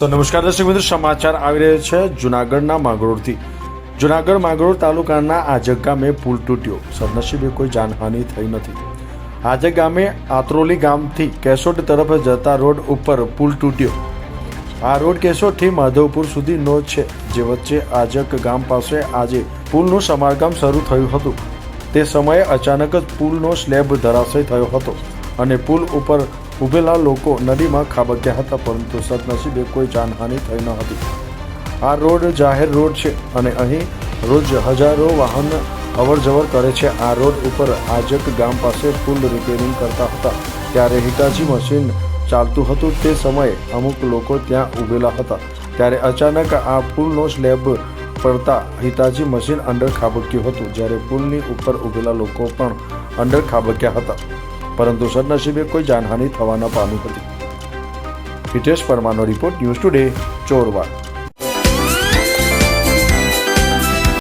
તો નમસ્કાર દર્શક મિત્રો, સમાચાર આવી રહ્યા છે જુનાગઢના માંગરોળથી. જુનાગઢ માંગરોળ તાલુકાના આજક ગામે પુલ તૂટ્યો. સદનસીબે કોઈ જાનહાનિ થઈ નથી. આજક ગામે આત્રોલી ગામથી કેશોદ તરફ જતા રોડ ઉપર પુલ તૂટ્યો. આ રોડ કેશોદથી માધવપુર સુધીનો છે, જે વચ્ચે આજક ગામ પાસે આજે પુલનું સમારકામ શરૂ થયું હતું. તે સમયે અચાનક જ પુલનો સ્લેબ ધરાશય થયો હતો અને પુલ ઉપર ઊભેલા લોકો નદીમાં ખાબક્યા હતા, પરંતુ સદનસીબે કોઈ જાનહાનિ થઈ ન હતી. આ રોડ જાહેર રોડ છે અને અહીં રોજ હજારો વાહન અવર જવર કરે છે. આ રોડ ઉપર આજક ગામ પાસે પુલ રિપેરિંગ કરતા હતા. ત્યારે હિટાચી મશીન ચાલતું હતું તે સમયે અમુક લોકો ત્યાં ઊભેલા હતા. ત્યારે અચાનક આ પુલનો સ્લેબ પડતા હિતાજી મશીન અંડર ખાબક્યું હતું. જ્યારે પુલની ઉપર ઊભેલા લોકો પણ અંડર ખાબક્યા હતા. પરંતુ સદનસીબે કોઈ જાનહાનિ થવા ન પામી હતી. હિતેશ પરમાનો રિપોર્ટ ન્યૂઝ ટુડે ચોરવાડ.